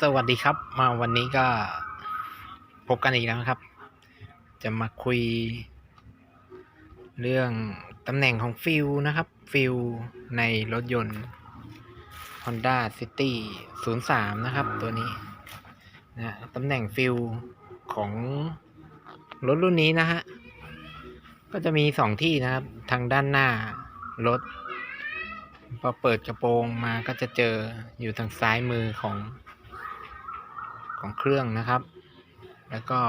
สวัสดีครับ มาวันนี้ก็พบกันอีกแล้วครับ จะมาคุย เรื่องตำแหน่งของฟิลนะครับ ฟิลในรถยนต์ Honda City 03 นะครับ ตัวนี้นะตำแหน่งฟิลของรถรุ่นนี้นะฮะ ก็จะมีสองที่นะครับ ทางด้านหน้ารถพอเปิดกระโปรงมาก็จะเจออยู่ทางซ้ายมือของ ของเครื่องนะครับ แล้วก็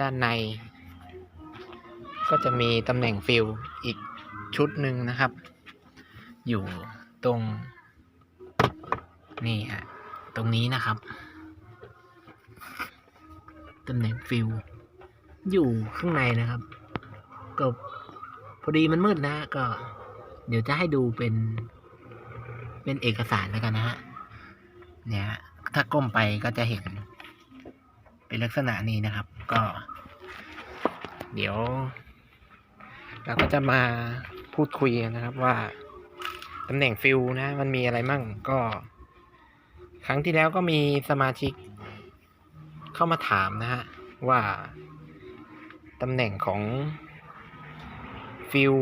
ด้านใน ก็จะมีตำแหน่งฟิลอีกชุดหนึ่งนะครับ อยู่ตรง นี่ฮะตรงนี้นะครับตำแหน่งฟิลอยู่ข้างในนะครับก็พอดีมันมืดนะก็ เดี๋ยวจะให้ดูเป็น เป็นเอกสารแล้วกันนะฮะเนี่ยฮะ ถ้าก้มไปก็จะเห็น เป็นลักษณะนี้นะครับ ก็ เดี๋ยว เราก็จะมาพูดคุยนนะครับว่าตำแหน่งฟิลนะ มันมีอะไรมั่งก็ ครั้งที่แล้วก็มีสมาชิก เข้ามาถามนะฮะว่าตำแหน่งของฟิล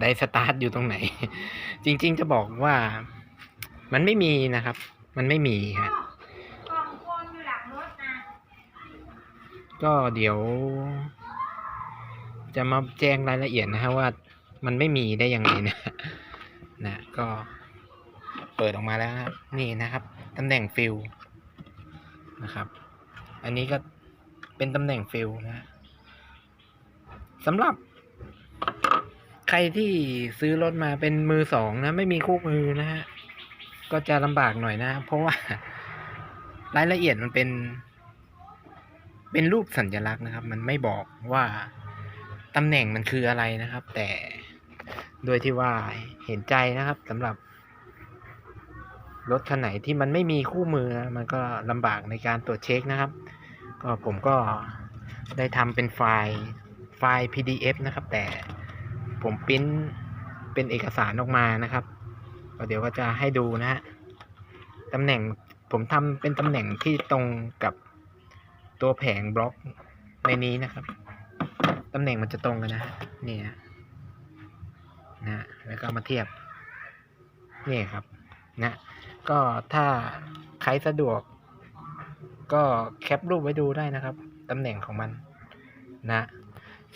ไดสตาร์ทอยู่ตรงไหน จริง ๆ จะบอกว่ามันไม่มีนะครับ มันไม่มีฮะกล่องโฟมอยู่หลังรถนะก็เดี๋ยว จะมาแจ้งรายละเอียดนะฮะว่ามันไม่มีได้ยังไงนะนะก็เปิดออกมาแล้วนะครับนี่นะครับตำแหน่งฟิลนะครับ อันนี้ก็เป็นตำแหน่งฟิลนะสำหรับใครที่ซื้อรถมาเป็นมือสองนะ ไม่มีคู่มือนะฮะ ก็จะลำบากหน่อยนะ เพราะว่ารายละเอียดมันเป็น เป็นรูปสัญลักษณ์นะครับ มันไม่บอกว่าตำแหน่งมันคืออะไรนะครับ แต่โดยที่ว่าเห็นใจนะครับสำหรับ รถคันไหนที่มันไม่มีคู่มือ มันก็ลำบากในการตรวจเช็คนะครับ ก็ผมก็ได้ทำเป็นไฟล์ไฟล์ PDF นะครับ แต่ผมปริ้นเป็นเอกสารออกมานะครับก็เดี๋ยวก็จะให้ดูนะฮะ ตำแหน่งผมทำเป็นตำแหน่งที่ตรงกับตัวแผงบล็อกในนี้นะครับตำแหน่งมันจะตรงกันนะนี่ฮะนะแล้วก็มาเทียบนี่ครับนะก็ถ้าใครสะดวก ก็แคปรูปไว้ดูได้นะครับตำแหน่งของมันนะ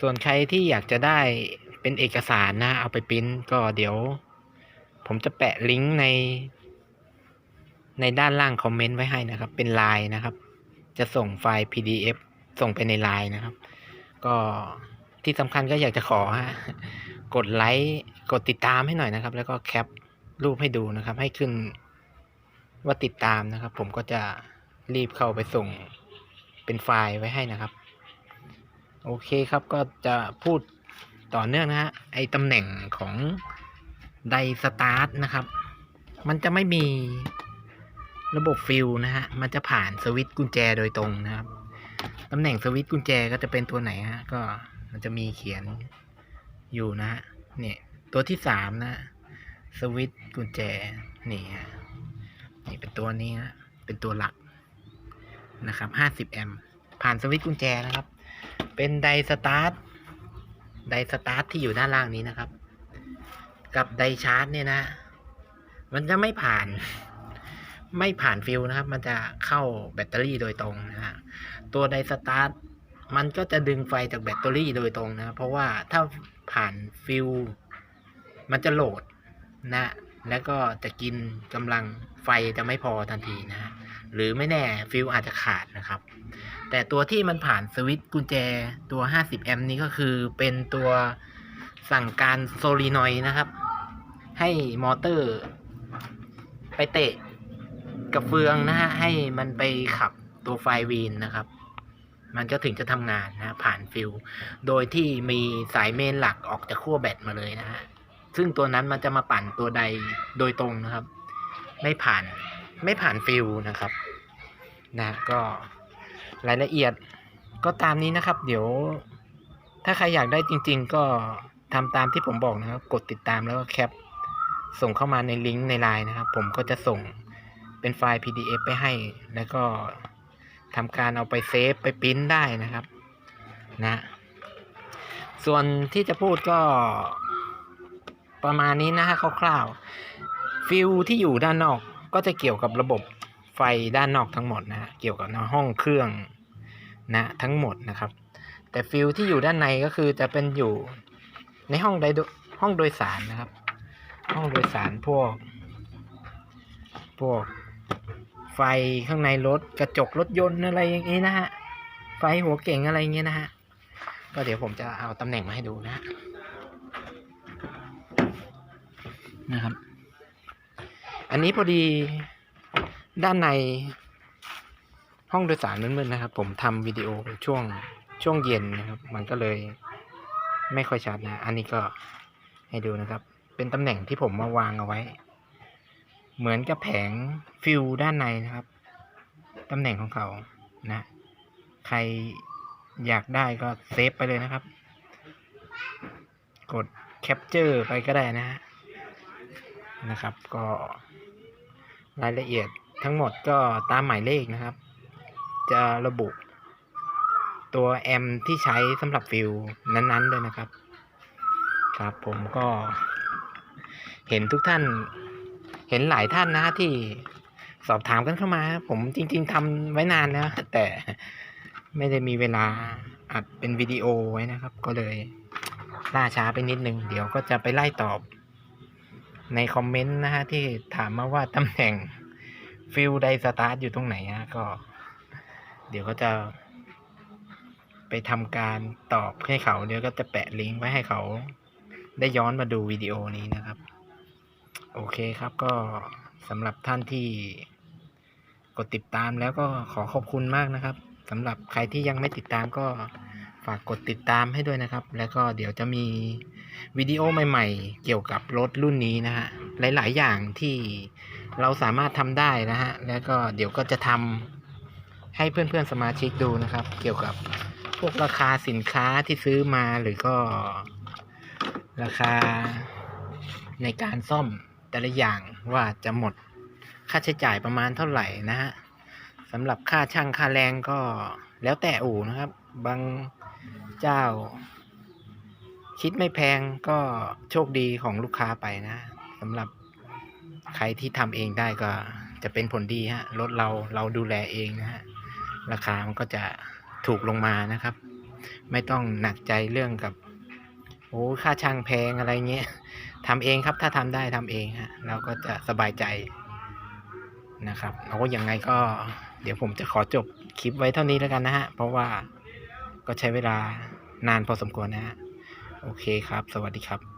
ส่วนใครที่อยากจะได้เป็นเอกสารนะ เอาไปปริ้นก็เดี๋ยว ผมจะแปะลิงก์ใน ในด้านล่างคอมเมนต์ไว้ให้นะครับ เป็นไลน์นะครับ จะส่งไฟล์ PDF ส่งไปในไลน์นะครับ ก็ที่สำคัญก็อยากจะขอฮะกดไลค์กดติดตามให้หน่อยนะครับ แล้วก็แคปรูปให้ดูนะครับ ให้ขึ้นว่าติดตามนะครับ ผมก็จะรีบเข้าไปส่งเป็นไฟล์ไว้ให้นะครับ โอเคครับก็จะพูดต่อเนื่องนะฮะไอตำแหน่งของไดสตาร์ทนะครับ มันจะไม่มี ระบบฟิลนะฮะ มันจะผ่านสวิตช์กุญแจโดยตรงนะครับ ตำแหน่งสวิตช์กุญแจก็จะเป็นตัวไหนฮะ ก็มันจะมีเขียนอยู่นะฮะ เนี่ย ตัวที่สามนะ สวิตช์กุญแจ นี่ฮะ นี่เป็นตัวนี้ฮะ เป็นตัวหลักนะครับห้าสิบแอมป์ผ่านสวิตช์กุญแจนะครับ เป็นไดสตาร์ท ไดสตาร์ทที่อยู่ด้านล่างนี้นะครับ กับไดชาร์จเนี่ยนะ มันจะไม่ผ่าน ไม่ผ่านฟิลนะครับ มันจะเข้าแบตเตอรี่โดยตรงนะฮะตัวไดสตาร์ทมันก็จะดึงไฟจากแบตเตอรี่โดยตรงนะ เพราะว่าถ้าผ่านฟิลมันจะโหลดนะ แล้วก็จะกินกำลังไฟจะไม่พอทันทีนะฮะหรือไม่แน่ฟิลอาจจะขาดนะครับ แต่ตัวที่มันผ่านสวิตช์กุญแจตัว 50 แอมป์นี้ก็คือเป็นตัวสั่งการโซลีนอยด์นะครับ ให้มอเตอร์ ไปเตะ กับเฟืองนะฮะให้มันไปขับตัวไฟวีนนะครับ มันก็ถึงจะทำงานนะผ่านฟิลโดยที่มีสายเมนหลักออกจากขั้วแบตมาเลยนะฮะซึ่งตัวนั้นมันจะมาปั่นตัวใดโดยตรงนะครับ ไม่ผ่านไม่ผ่านฟิลนะครับ นะก็รายละเอียดก็ตามนี้นะครับ เดี๋ยว ถ้าใครอยากได้จริง ๆ ก็ทำตามที่ผมบอกนะครับ กดติดตามแล้วก็แคปส่งเข้ามาในลิงก์ในไลน์นะครับ ผมก็จะส่ง เป็นไฟล์ PDF ไปให้ แล้วก็ทำการเอาไปเซฟไปปริ้นได้นะครับ นะ ส่วนที่จะพูดก็ประมาณนี้นะฮะคร่าวๆฟิลที่อยู่ด้านนอกก็จะเกี่ยวกับระบบไฟด้านนอกทั้งหมดนะ เกี่ยวกับห้องเครื่องนะทั้งหมดนะครับ แต่ฟิลที่อยู่ด้านในก็คือจะเป็นอยู่ในห้องใดห้องโดยสารนะครับ ห้องโดยสารพวก พวก ไฟข้างในรถกระจกรถยนต์อะไรอย่างนี้นะฮะ ไฟหัวเก่งอะไรอย่างเงี้ยนะฮะ ก็เดี๋ยวผมจะเอาตำแหน่งมาให้ดูนะนะครับ อันนี้พอดีด้านในห้องโดยสารมืดๆนะครับ ผมทำวิดีโอช่วงช่วงเย็นนะครับ มันก็เลยไม่ค่อยชัดนะ อันนี้ก็ให้ดูนะครับ เป็นตำแหน่งที่ผมมาวางเอาไว้ เหมือนกับแผงฟิวด้านในนะครับ ตำแหน่งของเขานะ ใครอยากได้ก็เซฟไปเลยนะครับ กดแคปเจอร์ไปก็ได้นะฮะนะครับ ก็รายละเอียดทั้งหมดก็ตามหมายเลขนะครับ จะระบุตัวแอมที่ใช้สำหรับฟิลนั้นๆด้วยนะครับ ครับผมก็เห็นทุกท่าน เห็นหลายท่านนะที่สอบถามกันเข้ามา ผมจริง ๆทำไว้นานแล้ว แต่ไม่ได้มีเวลาอัดเป็นวิดีโอไว้นะครับ ก็เลยล่าช้าไปนิดนึง เดี๋ยวก็จะไปไล่ตอบ ในคอมเมนต์นะฮะที่ถามมาว่าตำแหน่งฟิลไดสตาร์ทอยู่ตรงไหนฮะก็ เดี๋ยวก็จะ ไปทำการตอบให้เขา เดี๋ยวก็จะแปะลิงก์ไว้ให้เขา ได้ย้อนมาดูวิดีโอนี้นะครับ โอเคครับก็สำหรับท่านที่กดติดตามแล้วก็ขอขอบคุณมากนะครับสำหรับใครที่ยังไม่ติดตามก็ฝากกดติดตามให้ด้วยนะครับ แล้วก็เดี๋ยวจะมีวิดีโอใหม่ ๆ เกี่ยวกับรถรุ่นนี้นะฮะหลาย ๆ อย่างที่เราสามารถทำได้นะฮะแล้วก็เดี๋ยวก็จะทำให้เพื่อนๆสมาชิกดูนะครับ เกี่ยวกับพวกราคาสินค้าที่ซื้อมาหรือก็ราคาในการซ่อม แต่ละอย่างว่าจะหมดค่าใช้จ่ายประมาณเท่าไหร่นะฮะสำหรับค่าช่างค่าแรงก็แล้วแต่อู่นะครับ บางเจ้า คิดไม่แพงก็โชคดีของลูกค้าไปนะสำหรับใครที่ทำเองได้ก็จะเป็นผลดีฮะรถเราเราดูแลเองนะฮะราคามันก็จะถูกลงมานะครับ ไม่ต้องหนักใจเรื่องกับ อ้ค่าช่างแพงอะไรเงี้ยทำเองครับ ถ้าทำได้ทำเองฮะเราก็จะสบายใจนะครับเอายังไงก็ เดี๋ยวผมจะขอจบคลิปไว้เท่านี้แล้วกันนะฮะ เพราะว่าก็ใช้เวลานานพอสมควรนะฮะ โอเคครับ สวัสดีครับ